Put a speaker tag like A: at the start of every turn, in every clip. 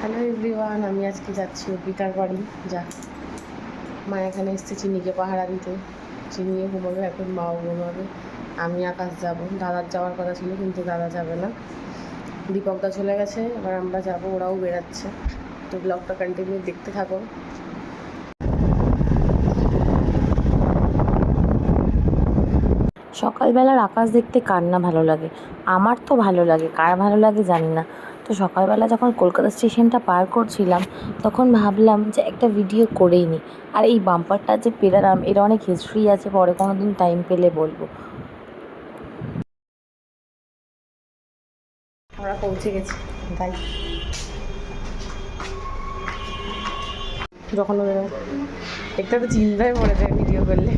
A: Hello everyone আমি আজকে যাচ্ছি অর্পিতার বাড়ি। যা, মা এখানে এসছে চিনিকে পাহারা দিতে। চিনিয়ে ঘুমাবে এখন মাও ঘুমাবে। আমি আকাশ যাব। দাদার যাওয়ার কথা ছিল, কিন্তু দাদা যাবে না। দীপকদা চলে গেছে, এবার আমরা যাব, ওরাও বেরাচ্ছে তো ব্লগটা কন্টিনিউ দেখতে থাকো।
B: সকালবেলার আকাশ দেখতে কার না ভালো লাগে? আমার তো ভালো লাগে, কার ভালো লাগে জানি না। তো সকালবেলা যখন কলকাতা স্টেশনটা পার করছিলাম, তখন ভাবলাম যে একটা ভিডিও করেই নিই আর এই বাম্পারটা যে পেরালাম এর অনেক হিস্ট্রি আছে, পরে কোনো দিন টাইম পেলে বলব।
A: আমরা পৌঁছে গেছি। তাই যখন একটা তো চিন্তায় পড়ে যায় ভিডিও করলে।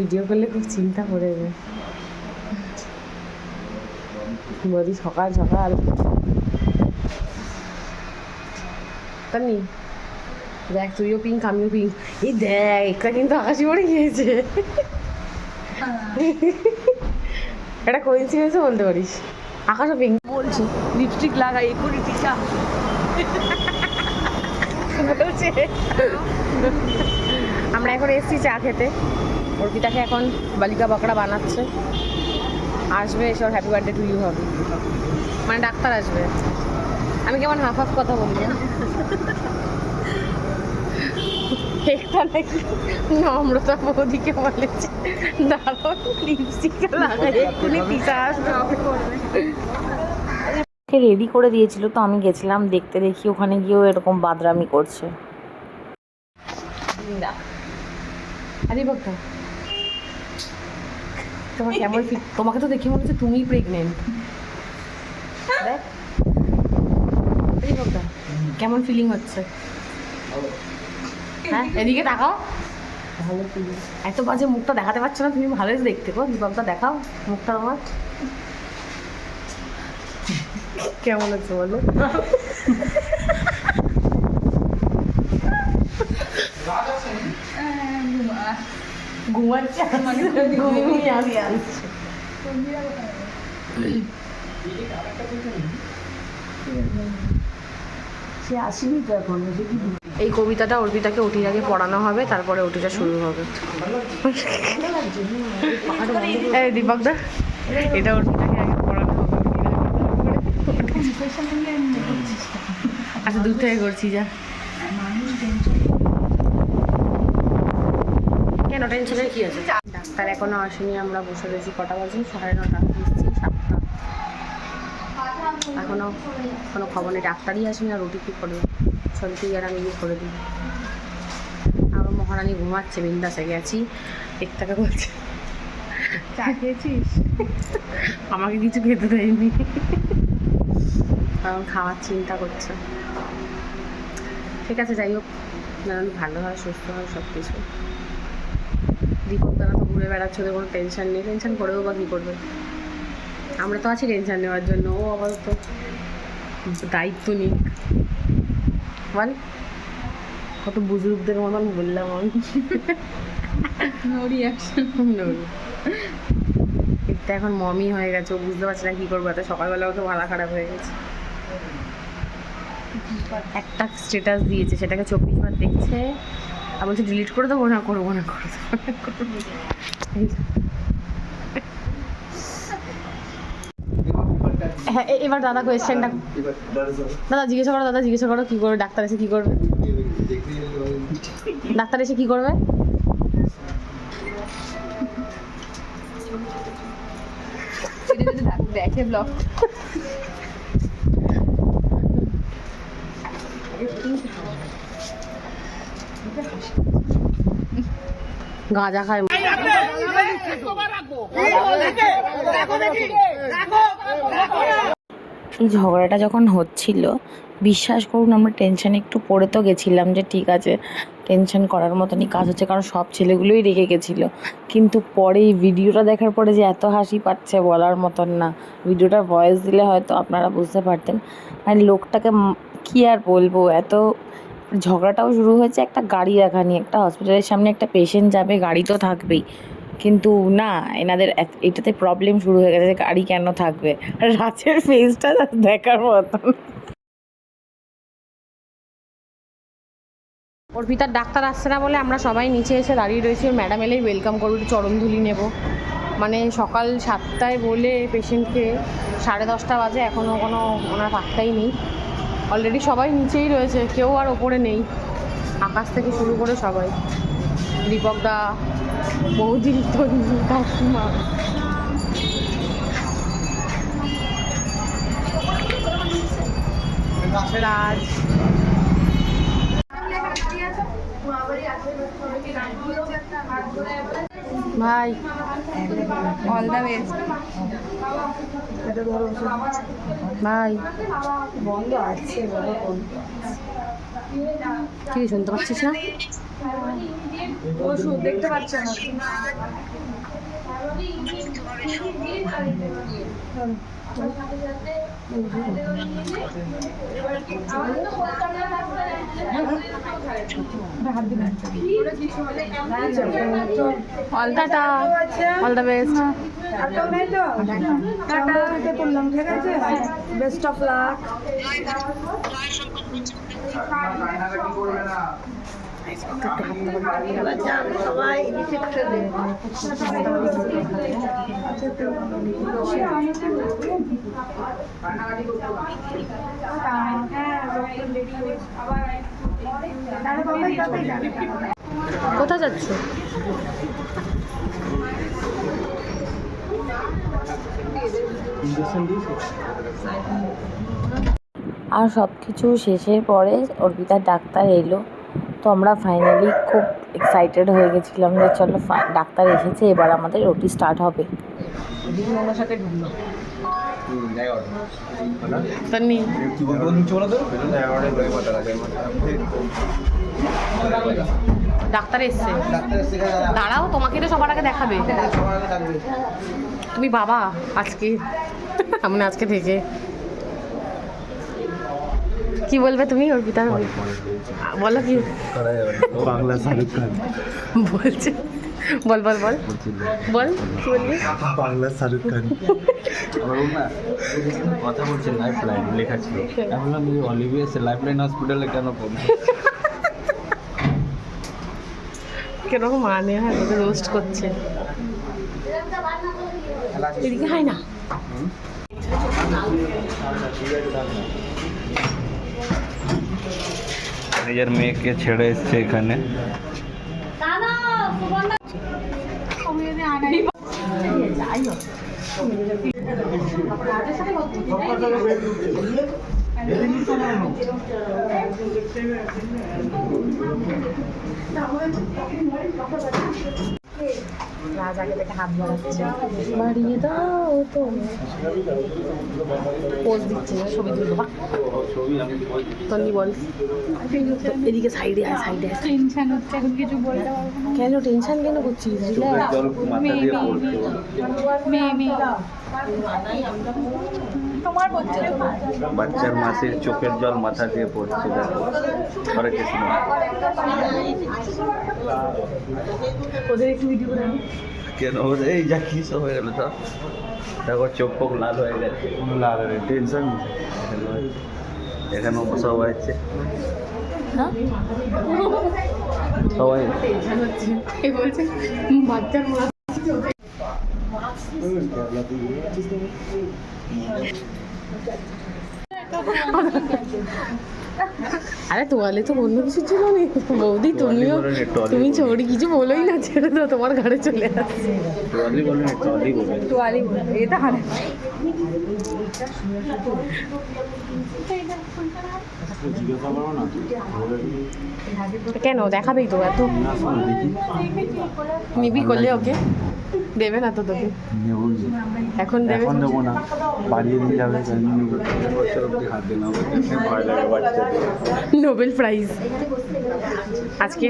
A: ভিডিও করলে খুব চিন্তা পড়ে যায়। বলি সকাল সকাল তানি দেখ তুইও পিঙ্ক আমিও পিঙ্ক এই দেখ একটা কিন্তু আকাশি পড়ে গিয়েছে এটা কোইন্সিডেন্সও বলতে পারিস আকাশও পিঙ্ক
C: বলছি লিপস্টিক লাগাই এক্ষুনি টিকা
A: বলছে আমরা এখন এসেছি চা খেতে অর্পিতাকে এখন বালিকা বাঁকড়া বানাচ্ছে আসবে এসব হ্যাপি বার্থডে টু ইউ হবে। মানে ডাক্তার আসবে। আমি কেমন হাফ হাফ কথা বলি? একটা নাকি নম্রতা বৌদিকে বলেছে। দাঁড়াও লিপস্টিক লাগাই এক্ষুনি টিকা আসবে।
B: রেডি করে দিয়েছিল তো আমি গেছিলাম দেখতে দেখি ওখানে গিয়েও এরকম বাদরামি করছে।
A: আরে বাবা তোমার কেমন ফিল তোমাকে তো দেখে মনে হচ্ছে তুমিই প্রেগনেন্ট দেখ। কেমন ফিলিং হচ্ছে? হ্যাঁ এদিকে তাকাও। ভালো ফিলিং এত বাজে মুখটা দেখাতে পারছ না তুমি ভালোই দেখতে গো। দীপকটা দেখাও মুখটা তোমার। কেমন হচ্ছে বলো? ঘুমাচ্ছে ঘুমিয়ে আমি আনছি
C: সে আসেনি তো এখন
A: এই কবিতাটা অর্পিতাকে ওটির আগে পড়ানো হবে তারপরে ওটিটা শুরু হবে। দীপকদা এটা অর্পিতাকে আগে পড়ানো হবে। আচ্ছা দূর থেকে করছি যা। কেন টেনশনের কি আছে? ডাক্তার এখনও আসেনি আমরা বসে রয়েছি কটা বাজে? সাড়ে নটা। এসছি সাতটা এখনও কোনো খবর নেই। ডাক্তারই আসেনি আর রুটি কী করবে সন্তি আর আমি গিয়ে করে দিই। আমার মহারানী ঘুমাচ্ছে বিন্দাসে গেছি। একটাকে বলছে।
C: চা খেয়েছিস?
A: আমাকে কিছু খেতে দেয়নি। কারণ খাওয়ার চিন্তা করছে। ঠিক আছে যাই হোক। ভালো হয় সুস্থ হয় সব কিছু দীপক দাদা তো ঘুরে বেড়াচ্ছে ওদের কোনো টেনশন নেই। টেনশন করেও বা কী করবে? আমরা তো আছি টেনশন নেওয়ার জন্য ও আপাতত দায়িত্ব নিক। বল। কত বুজুর্গদের মতন বললাম আমি।
C: No
A: reaction. এটা এখন মমি হয়ে গেছে ও বুঝতে পারছে না কি করব এত সকালবেলা ওকে মাথা খারাপ হয়ে গেছে। একটা স্ট্যাটাস দিয়েছে সেটাকে চব্বিশ বার দেখছে। আর বলছে ডিলিট করে দেবো, না করব, না করে দেবো হ্যাঁ এবার দাদা কোয়েশ্চেনটা দাদা জিজ্ঞাসা করো, দাদা জিজ্ঞাসা করো, কি করবে? ডাক্তার এসে কি করবে? ডাক্তার এসে কি করবে?
C: দেখে ব্লগ
A: গাঁজা খায়
B: এই ঝগড়াটা যখন হচ্ছিল বিশ্বাস করুন আমরা টেনশনে একটু পড়ে তো গেছিলাম যে ঠিক আছে টেনশন করার মতনই কাজ হচ্ছে কারণ সব ছেলেগুলোই রেগে গেছিল। কিন্তু পরে এই ভিডিওটা দেখার পরে যে এত হাসি পাচ্ছে বলার মতন না। ভিডিওটার ভয়েস দিলে হয়তো আপনারা বুঝতে পারতেন। মানে লোকটাকে কী আর বলব এত ঝগড়াটাও শুরু হয়েছে একটা গাড়ি রাখা নিয়ে, একটা হসপিটালের সামনে একটা পেশেন্ট যাবে, গাড়ি তো থাকবেই। কিন্তু না, এনাদের এটাতে প্রবলেম শুরু হয়ে গেছে গাড়ি কেন থাকবে? রাতের ফেসটা দেখার মতন।
A: অর্পিতার ডাক্তার আসছে না বলে আমরা সবাই নিচে এসে দাঁড়িয়ে রয়েছি। ম্যাডাম এলেই ওয়েলকাম করব, একটু চরণধুলি নেব। মানে সকাল সাতটায় বলে পেশেন্টকে সাড়ে দশটা বাজে এখনও কোনো ওনার পাত্তাই নেই। অলরেডি সবাই নিচেই রয়েছে, কেউ আর ওপরে নেই। আকাশ থেকে শুরু করে সবাই। দীপক দা বৌদি তন্নি কাকিমা। রাজ। ভাই
C: অল দ্য বেস্ট
A: ভাই।
C: বন্ধ আছে বলো কোন
A: কি শুনতে পাচ্ছিস না?
C: ওষুধ দেখতে পাচ্ছ না?
A: All tata all the
C: best করলাম ঠিক আছে বেস্ট অফ লাক
A: কোথায় যাচ্ছ?
B: আর সব কিছু শেষের পরে অর্পিতার ডাক্তার এলো। তো আমরা ফাইনালি খুব এক্সাইটেড হয়ে গেছিলাম যে চলো ফা- ডাক্তার এসেছে এবার আমাদের ওটি স্টার্ট হবে।
A: ডাক্তার এসছে। দাঁড়াও। তোমাকে তো সবার আগে দেখাবে। তুমি বাবা আজকে। মানে আজকে থেকে। কি বলবে তুমি অর্পিতা? বলো কি?
D: বাংলা শাহরুখ খান
A: বলছে। বল বল বল। বল কি বলবি?
D: বাংলা শাহরুখ খান
E: কথা বলছে লাইফ লাইন লেখা ছিল। আমি বললাম এই অলিভিয়াসে লাইফ লাইন হসপিটালে কেন পড়বে
A: কীরকম মানে হয় তোকে রোস্ট করছে। এদিকে হয় না।
E: নিজের মেয়েকে ছেড়ে এসছে এখানে
A: রাজ আগে থেকে হাত বাড়াচ্ছে। বাড়িয়ে দাও তো পোজ দিচ্ছে না ছবি তুলবো বা তন্নি বল। এদিকে সাইডে আয় সাইডে আয়।
C: টেনশন হচ্ছে এখন কিছু বলতে পারব
A: কেন টেনশন কেন করছিস? রিল্যাক্স
C: মেয়ে মেয়ে
E: বাচ্চার মাসির চোখের জল মাথা দিয়ে পড়ছে দেখো। হরে কৃষ্ণ
A: ওদের একটু ভিডিও করে
E: কেন? এই যা কি সব হয়ে গেল তো দেখো চোখ ফোক লাল হয়ে গেছে।
D: লাল রে
E: টেনশন এখানে সব আছে। সবাই
A: বলছে বাচ্চার মা আরে তোয়ালে তো অন্য কিছু ছিল না? বৌদি তুমিও তুমি। চৌড়ি কিছু বলোই না ছেড়ে তো তোমার ঘরে চলে আসছে।
C: তোয়ালি এটা হারে
A: কেন দেখাবেই তো এত। নিবি করলে ওকে। দেবে না তো তোকে?
D: নেব
A: এখন দেবে
D: এখন দেবো না। বাড়িয়ে দিয়ে যাবে।
A: Nobel prize. আজকে?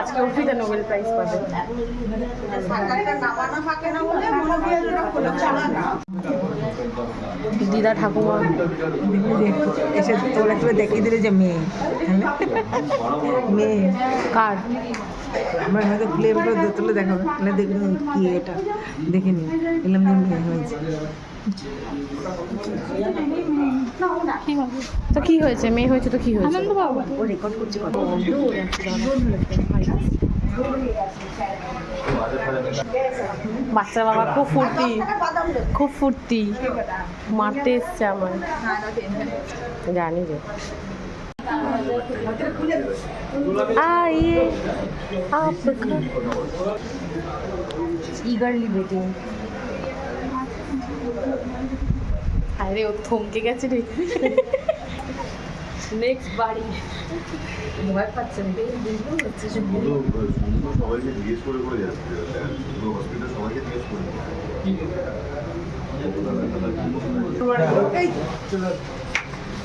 A: আজকে অর্পিতা নোবেল প্রাইজ পাবে। দিদা ঠাকুমা।
C: এসে তোর তুলে দেখিয়ে দিলে যে মেয়ে মেয়ে।
A: কার?
C: আমার হয়তো খুলে এবার তুলে দেখাবে। না দেখুন কি এটা। দেখে নিন এলাম যে মেয়ে হয়েছে।
A: তো কি হয়েছে? মেয়ে হয়েছে তো কি হয়েছে?
C: ও রেকর্ড করছে কত
A: বাচ্চা বাবা খুব ফুর্তি। খুব ফুর্তি। মারতে এসছে আমার জানি রে आइए आपका
B: ইগারলি ওয়েটিং
A: আরে ও থমকে গেছে রে নেক্সট বাড়ি
B: ভয় পাচ্ছে না হচ্ছে যে
F: শুধু শুধু সবাইকে জিজ্ঞেস করে করে যাচ্ছে শুধু হসপিটাল সবাইকে জিজ্ঞেস করে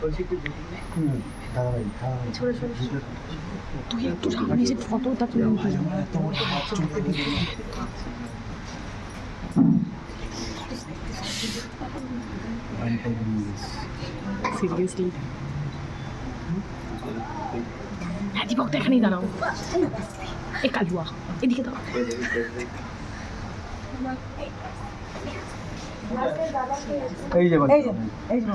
E: বলছি একটু দেখি
A: তুই একটু সামনে যে ফটোটা তুলে সিরিয়াসলি হ্যাঁ দীপকটা এখানেই দাঁড়াও এ কালুয়া এদিকে দাঁড়াও
E: এই যে
C: এই যে এই যে।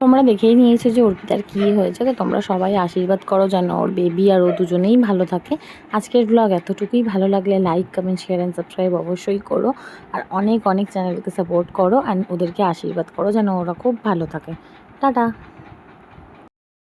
B: তোমরা দেখেই নিয়েছো যে অর্পিতার কী হয়েছে তো তোমরা সবাই আশীর্বাদ করো যেন ওর বেবি আর ও দুজনেই ভালো থাকে। আজকের ব্লগ এতটুকুই। ভালো লাগলে like comment share and subscribe অবশ্যই করো। আর অনেক অনেক চ্যানেলকে সাপোর্ট করো অ্যান্ড ওদেরকে আশীর্বাদ করো যেন ওরা খুব ভালো থাকে। টাটা!